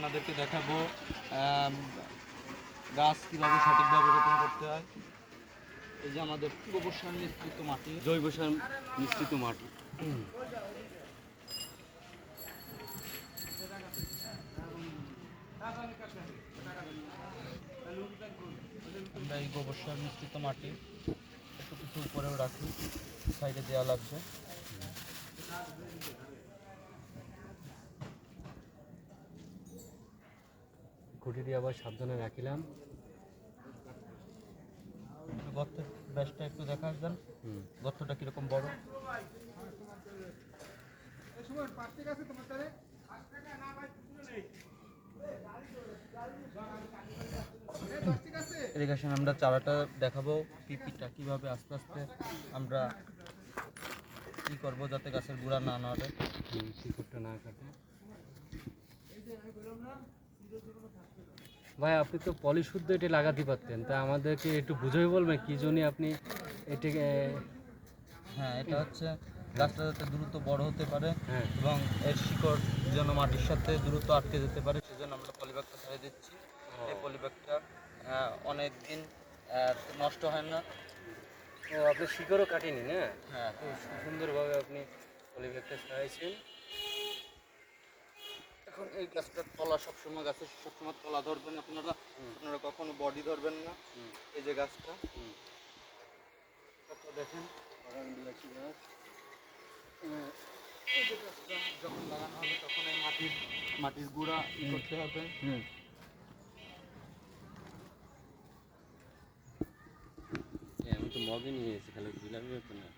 আপনাদেরকে দেখাবো গাছ কীভাবে সঠিকভাবে রোপণ করতে হয়। এই যে আমাদের গোবর সার মিশ্রিত মাটি। জৈব সার মিশ্রিত মাটি। আমরা এই গোবর সার মিশ্রিত মাটি একটু কিছু উপরেও রাখি সাইডে দেওয়া লাগবে। খুঁটিটি আবার সাবধানে রাখিলাম। গর্তের ব্যাসটা একটু দেখা হুম। গর্তটা কীরকম বড়? ইরিগেশন আমরা চারাটা দেখাবো পিপিটা কীভাবে আস্তে আস্তে আমরা কি করব যাতে গাছের গুঁড়া না নড়ে। শিকড়টা না কাটে। ভাই আপনি তো পলিশুদ্ধ এটি লাগাতে পারতেন। তা আমাদেরকে একটু বুঝিয়ে বলবেন কি জন্য আপনি এটাকে হ্যাঁ এটা হচ্ছে গাছটা যাতে দ্রুত বড় হতে পারে হ্যাঁ। এবং এর শিকড় যেন মাটির সাথে দ্রুত আটকে যেতে পারে সেজন্য আমরা পলিব্যাগটা ছেড়ে দিচ্ছি। এই পলিব্যাগটা অনেক দিন নষ্ট হয় না। ও আপনি শিকড়ও কাটেনি না? হ্যাঁ। খুব সুন্দরভাবে আপনি পলিব্যাগটা ছাড়াইছেন এখন এই গাছটার তলা সবসময় গাছের সবসময় তলা ধরবেন আপনারা। আপনারা কখনো বডি ধরবেন না। এই যে গাছটা। দেখেন। বিলাসী গাছ এই যে গাছটা যখন লাগানো হবে তখন এই মাটির মাটির গুঁড়া করতে হবে। আমি তো মগে নিয়ে এসেছি খালি ব্যাপার না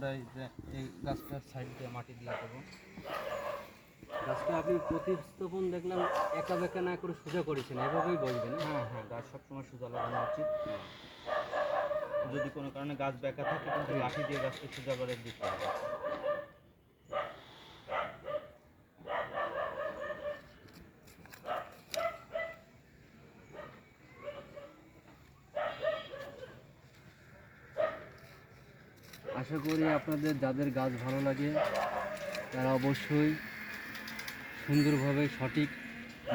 আমরা এই যে এই গাছটার সাইড দিয়ে মাটি দিয়ে দেবো গাছটা আপনি প্রতিস্থাপন দেখলাম একা বেঁকা না করে সোজা করেছেন এভাবেই বসবেন হ্যাঁ হ্যাঁ গাছ সবসময় সোজা লাগানো উচিত। যদি কোনো কারণে গাছ বেঁকা থাকে কিন্তু লাঠি দিয়ে গাছটা সোজা করে দিতে হবে। আশা করি আপনাদের যাদের গাছ ভালো লাগে, তারা অবশ্যই সুন্দরভাবে সঠিক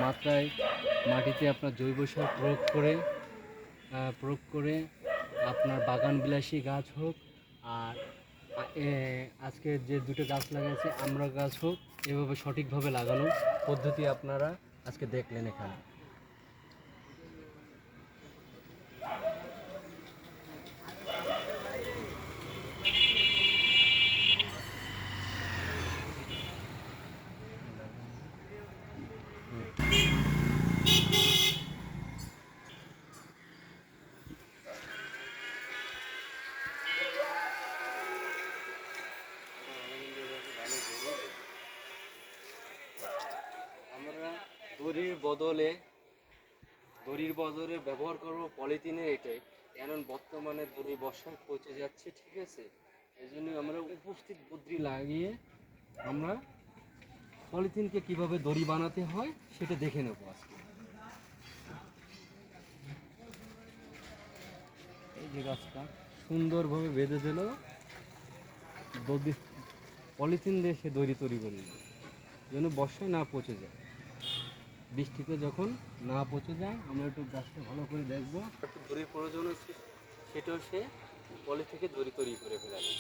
মাত্রায় মাটিতে আপনার জৈব সার প্রয়োগ করে প্রয়োগ করে আপনার বাগান বিলাসী গাছ হোক আর আজকে যে দুটো গাছ লাগাইছে, আমরা গাছ হোক, এভাবে সঠিকভাবে লাগানোর পদ্ধতি আপনারা আজকে দেখলেন এখানে আমরা দড়ির বদলে দড়ির বদলে ব্যবহার করব পলিথিনের এটাই কারণ বর্তমানে দড়ি বর্ষায় পচে যাচ্ছে, ঠিক আছে? এই জন্য আমরা উপস্থিত বুদ্ধি লাগিয়ে আমরা পলিথিনকে কীভাবে দড়ি বানাতে হয়, সেটা দেখে নেব আজকে। এই যে গাছটা সুন্দরভাবে বেঁধে দিল। পলিথিন দিয়ে সে দড়ি তৈরি করে যেন বর্ষায় না পচে যায়। বৃষ্টিতে যখন না পচে যায় আমরা একটু গাছটা ভালো করে দেখব। একটু দড়ির প্রয়োজন আছে সেটাও সে পলি থেকে দড়ি তৈরি করে ফেলাবে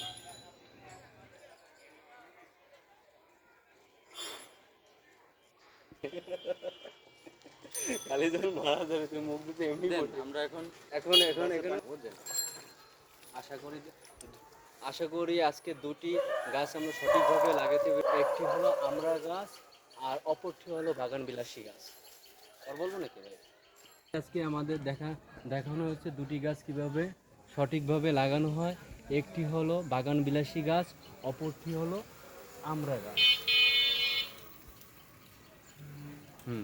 খালি যখন মারা যাবে তুমি মুখ দিতে এমনি আমরা এখন এখন এখন এখানে। আশা করি আশা করি আজকে দুটি গাছ আমরা সঠিকভাবে লাগাতে একটি হলো আমরা গাছ আর অপরটি হলো বাগানবিলাসী গাছ। আর বলব নাকি ভাই? আজকে আমাদের দেখা দেখানো হচ্ছে দুটি গাছ কীভাবে সঠিকভাবে লাগানো হয়। একটি হলো বাগানবিলাসী গাছ অপরটি হলো আমরা গাছ। হুম।